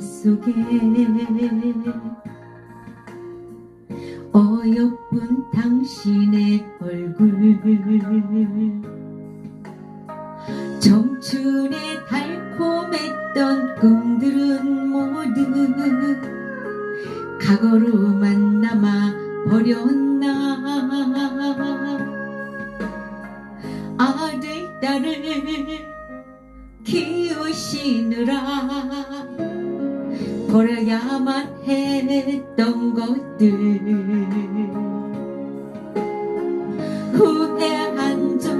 속에 어여쁜 당신의 얼굴. 청춘의 달콤했던 꿈들은 모두 과거로만 남아 버렸나. 아들 딸을 키 우시느라. 버려야만 했던 것들. 후회한 적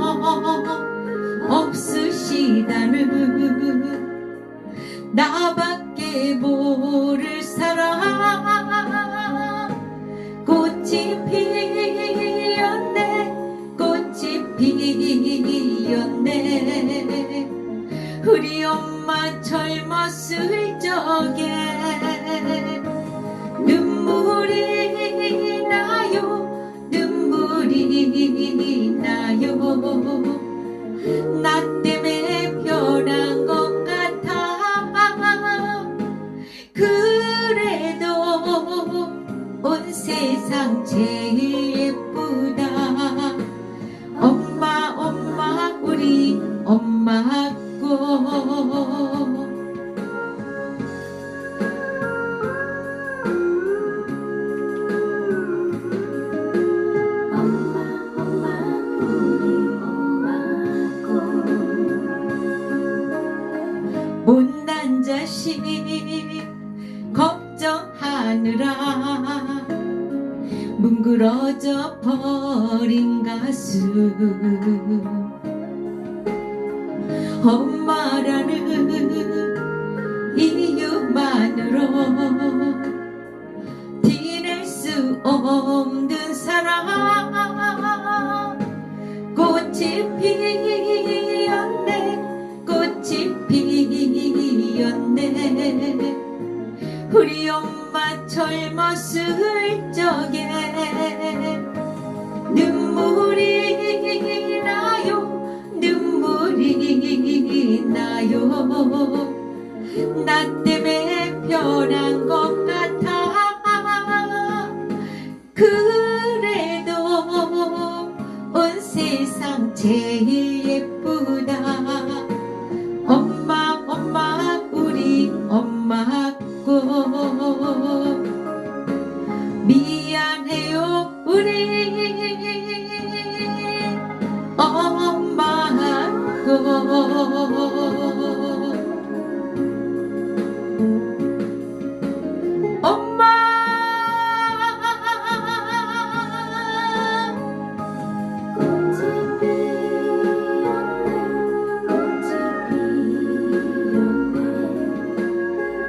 없으시다는 나밖에 모를 사랑 꽃이 피었네 꽃이 피었네. 우리 엄마 젊었을 적에 눈물이 나요 눈물이 나요. 나 때문에 변한 것 같아. 그래도 온 세상 제일 예쁘다. 엄마 엄마 우리 엄마 고 걱정하느라 뭉그러져 버린 가슴. 엄마라는 이유만으로 티낼 수 없는 사랑 나 때문에 변한 것 같아. 그래도 온 세상 제일 예쁘다. 엄마 엄마 우리 엄마고. 미안해요 우리 엄마고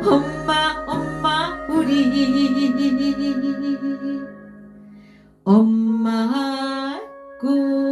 엄마 엄마 우리. 엄마 꿈.